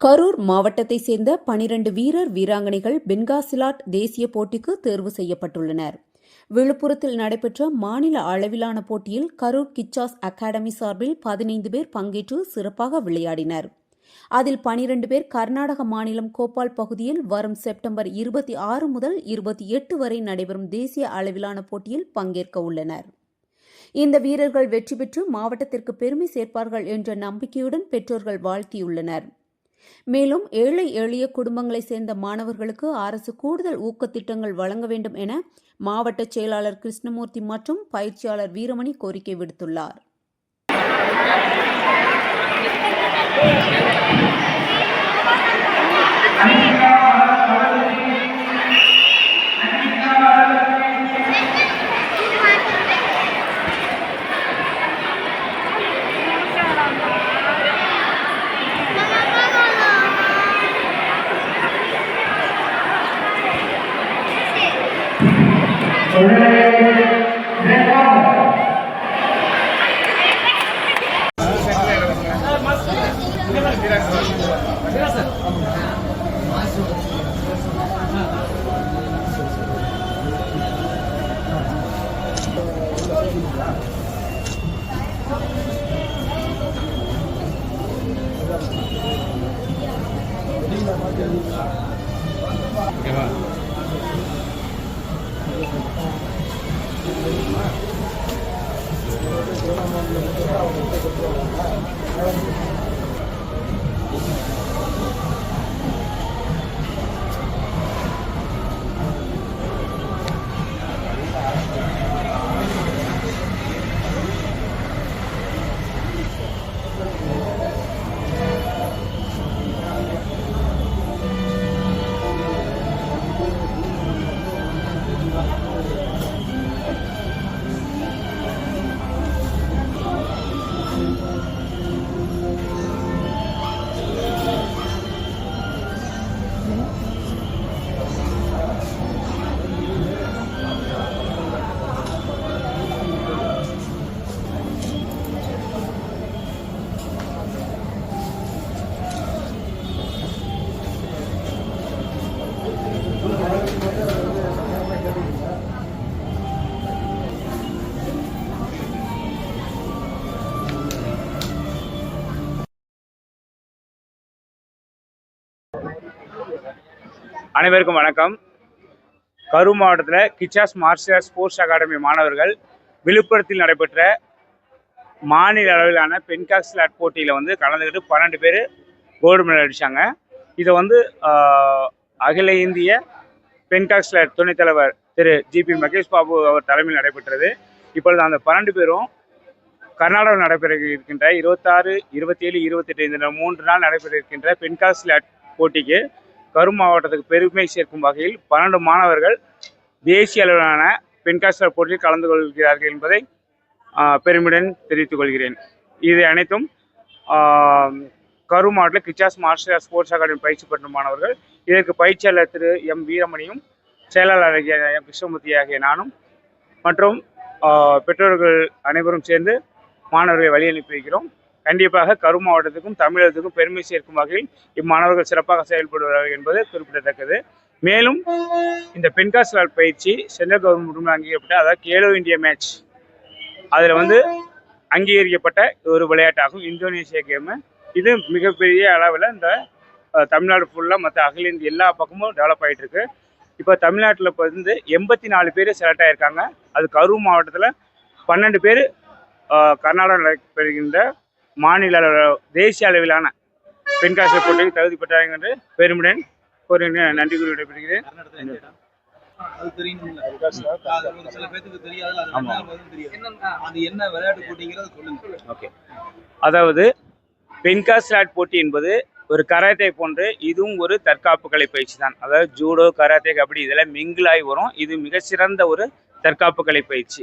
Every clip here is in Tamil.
கரூர் மாவட்டத்தைச் சேர்ந்த பனிரண்டு வீரர் வீராங்கனைகள் பென்காசிலாட் தேசிய போட்டிக்கு தேர்வு செய்யப்பட்டுள்ளனர். விழுப்புரத்தில் நடைபெற்ற மாநில அளவிலான போட்டியில் கரூர் கிச்சாஸ் அகாடமி சார்பில் பதினைந்து பேர் பங்கேற்று சிறப்பாக விளையாடினர். அதில் பனிரண்டு பேர் கர்நாடக மாநிலம் கோபால் பகுதியில் வரும் செப்டம்பர் இருபத்தி ஆறு முதல் இருபத்தி எட்டு வரை நடைபெறும் தேசிய அளவிலான போட்டியில் பங்கேற்க உள்ளனர். இந்த வீரர்கள் வெற்றி பெற்று மாவட்டத்திற்கு பெருமை சேர்ப்பார்கள் என்ற நம்பிக்கையுடன் பெற்றோர்கள் வாழ்த்தியுள்ளனர். மேலும் ஏழை எளிய குடும்பங்களைச் சேர்ந்த மாணவர்களுக்கு அரசு கூடுதல் ஊக்கத்திட்டங்கள் வழங்க வேண்டும் என மாவட்ட செயலாளர் கிருஷ்ணமூர்த்தி மற்றும் பயிற்சியாளர் வீரமணி கோரிக்கை விடுத்துள்ளார். Terima kasih. Thank you. அனைவருக்கும் வணக்கம். கரூர் மாவட்டத்தில் Kichas martial arts sports academy மாணவர்கள் விழுப்புரத்தில் நடைபெற்ற மாநில அளவிலான பென்காஸ்லாட் போட்டியில் வந்து கலந்துக்கிட்டு பன்னெண்டு பேர் கோல்டு மெடல் அடித்தாங்க இதை வந்து அகில இந்திய பென்காஸ்லாட் துணைத் தலைவர் திரு ஜிபி மகேஷ் பாபு அவர் தலைமையில் நடைபெற்றது. இப்பொழுது அந்த பன்னெண்டு பேரும் கர்நாடகாவில் நடைபெற இருக்கின்ற இருபத்தாறு இருபத்தேழு இருபத்தெட்டு இந்த மூன்று நாள் நடைபெற இருக்கின்ற பென்காஸ்லாட் போட்டிக்கு கரூர் மாவட்டத்துக்கு பெருமை சேர்க்கும் வகையில் பன்னெண்டு மாணவர்கள் தேசிய அளவிலான பென்காஸ்டர் போட்டியில் கலந்து கொள்கிறார்கள் என்பதை பெருமிடன் பெருமையுடன் தெரிவித்துக் கொள்கிறேன். இது அனைத்தும் கரூர் மாவட்டத்தில் Kichas martial arts sports academy பயிற்சி பெற்ற மாணவர்கள். இதற்கு பயிற்சியாளர் திரு எம் வீரமணியும் செயலாளர் எம் கிருஷ்ணமூர்த்தி ஆகிய நானும் மற்றும் பெற்றோர்கள் அனைவரும் சேர்ந்து மாணவர்களை வழி அனுப்பி வைக்கிறோம். கண்டிப்பாக கரூர் மாவட்டத்துக்கும் தமிழகத்துக்கும் பெருமை சேர்க்கும் வகையில் இம்மாணவர்கள் சிறப்பாக செயல்படுவார்கள் என்பது குறிப்பிடத்தக்கது. மேலும் இந்த பெண்காசலால் பயிற்சி சென்ட்ரல் கவர்மெண்ட் அங்கீகரிக்கப்பட்ட அதாவது கேலோ இந்தியா மேட்ச் அதில் வந்து அங்கீகரிக்கப்பட்ட ஒரு விளையாட்டாகும் இந்தோனேஷியா கேமு. இது மிகப்பெரிய அளவில் இந்த தமிழ்நாடு ஃபுல்லாக மற்ற அகில இந்திய எல்லா பக்கமும் டெவலப் ஆகிட்டு இருக்கு இப்போ தமிழ்நாட்டில் இப்போ வந்து எண்பத்தி நாலு பேர் செலக்ட் ஆகியிருக்காங்க அது கரூர் மாவட்டத்தில் பன்னெண்டு பேர் கர்நாடகா நடைபெறுகின்ற மாநில அளவில் தேசிய அளவிலான பெண்காட்சி போட்டிக்கு தகுதி பெற்றார்கள் என்று பெருமையுடன் ஒரு நன்றி கூறி விடைபெறுகிறேன். அதாவது பென்காஸ்லாட் போட்டி என்பது ஒரு கராத்தே போன்று இதுவும் ஒரு தற்காப்பு கலை பயிற்சி தான். அதாவது ஜூடோ கராத்தே கபடி இதெல்லாம் மிங்கிளாகி வரும். இது மிக சிறந்த ஒரு தற்காப்பு கலை பயிற்சி.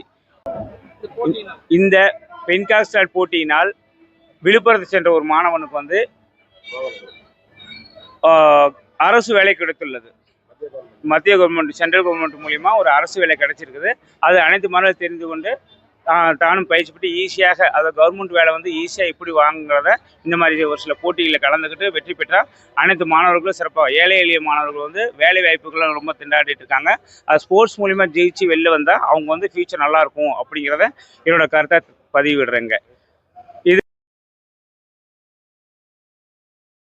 இந்த பென்காஸ்லாட் போட்டியினால் விழுப்புரத்தை சென்ற ஒரு மாணவனுக்கு வந்து அரசு வேலை கிடைத்துள்ளது. மத்திய கவர்மெண்ட் சென்ட்ரல் கவர்மெண்ட் மூலிமா ஒரு அரசு வேலை கிடைச்சிருக்குது. அது அனைத்து மாணவர்கள் தெரிந்து கொண்டு தானும் பயிற்சி பெற்று ஈஸியாக அதாவது கவர்மெண்ட் வேலை வந்து ஈஸியாக இப்படி வாங்குங்கிறத இந்த மாதிரி ஒரு சில போட்டிகளில் கலந்துக்கிட்டு வெற்றி பெற்றால் அனைத்து மாணவர்களும் சிறப்பாக ஏழை எளிய மாணவர்கள் வந்து வேலை வாய்ப்புகளை ரொம்ப திண்டாடிட்டு இருக்காங்க. அது ஸ்போர்ட்ஸ் மூலிமா ஜெயிச்சு வெளில வந்தால் அவங்க வந்து ஃபியூச்சர் நல்லாயிருக்கும் அப்படிங்கிறத என்னோட கருத்தை பதிவிடுறேங்க.